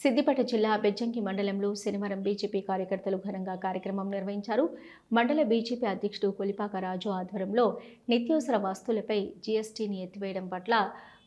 సిద్దిపేట జిల్లా బెజ్జంకి మండలంలో శనివారం బీజేపీ కార్యకర్తలు ఘనంగా కార్యక్రమం నిర్వహించారు. మండల బీజేపీ అధ్యక్షుడు కొలిపాక రాజు ఆధ్వర్యంలో నిత్యావసర వస్తువులపై జీఎస్టీని ఎత్తివేయడం పట్ల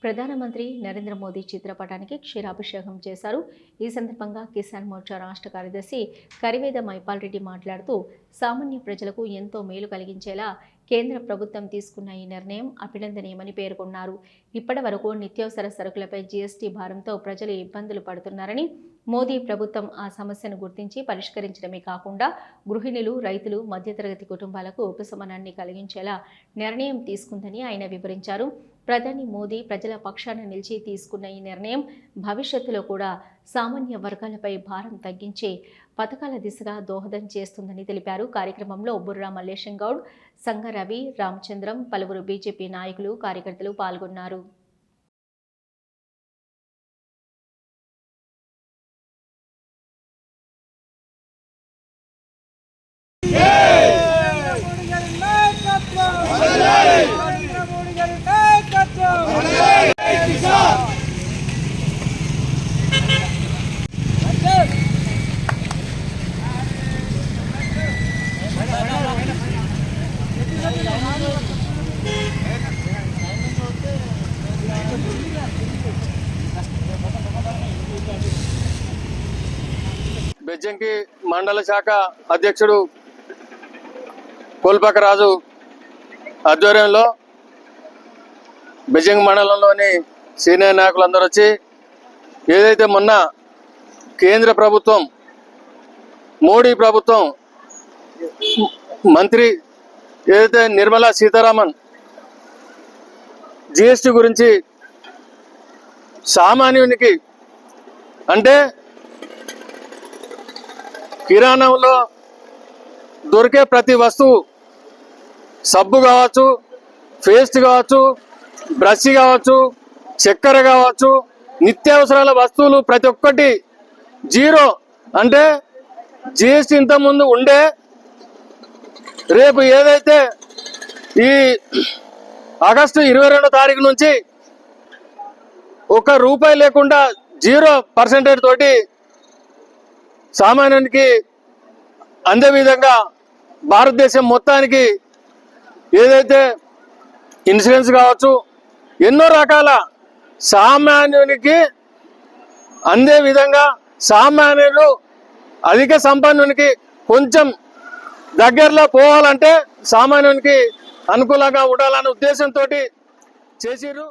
ప్రధానమంత్రి నరేంద్ర మోదీ చిత్రపటానికి క్షీరాభిషేకం చేశారు. ఈ సందర్భంగా కిసాన్ మోర్చా రాష్ట్ర కార్యదర్శి కరివేద మైపాల్ రెడ్డి మాట్లాడుతూ సామాన్య ప్రజలకు ఎంతో మేలు కలిగించేలా కేంద్ర ప్రభుత్వం తీసుకున్న ఈ నిర్ణయం అభినందనీయమని పేర్కొన్నారు. ఇప్పటి వరకు నిత్యావసర సరుకులపై జీఎస్టీ భారంతో ప్రజలు ఇబ్బందులు పడుతున్నారని మోదీ ప్రభుత్వం ఆ సమస్యను గుర్తించి పరిష్కరించడమే కాకుండా గృహిణులు రైతులు మధ్యతరగతి కుటుంబాలకు ఉపశమనాన్ని కలిగించేలా నిర్ణయం తీసుకుందని ఆయన వివరించారు. ప్రధాని మోదీ ప్రజల పక్షాన నిలిచి తీసుకున్న ఈ నిర్ణయం భవిష్యత్తులో కూడా సామాన్య వర్గాలపై భారం తగ్గించే పథకాల దిశగా దోహదం చేస్తుందని తెలిపారు. కార్యక్రమంలో బుర్రా మల్లేశం గౌడ్ సంగరవి రామచంద్రం పలువురు బీజేపీ నాయకులు కార్యకర్తలు పాల్గొన్నారు మోడీ గారి నాయకత్వం నరేంద్ర మోడీ గారి నాయకత్వం బెజ్జంకి మండల శాఖ అధ్యక్షుడు కోల్పాకరాజు ఆధ్వర్యంలో బెజ్జంకి మండలంలోని సీనియర్ నాయకులందరూ వచ్చి ఏదైతే మొన్న కేంద్ర ప్రభుత్వం మోడీ ప్రభుత్వం మంత్రి ఏదైతే నిర్మలా సీతారామన్ జిఎస్టి గురించి సామాన్యునికి అంటే కిరాణంలో దొరికే ప్రతి వస్తువు సబ్బు కావచ్చు పేస్ట్ కావచ్చు బ్రష్ కావచ్చు చక్కెర కావచ్చు నిత్యావసరాల వస్తువులు ప్రతి ఒక్కటి జీరో. అంటే జిఎస్టీ ఇంతకుముందు ఉండే రేపు ఏదైతే ఈ ఆగస్టు ఇరవై రెండో తారీఖు నుంచి ఒక రూపాయి లేకుండా జీరో పర్సెంటేజ్ తోటి సామాన్యునికి అందే విధంగా భారతదేశం మొత్తానికి ఏదైతే ఇన్సూరెన్స్ కావచ్చు ఎన్నో రకాల సామాన్యునికి అందే విధంగా సామాన్యులు అధిక సంపన్నునికి కొంచెం దగ్గరలో పోవాలంటే సామాన్యునికి అనుకూలంగా ఉండాలనే ఉద్దేశంతో చేసిరు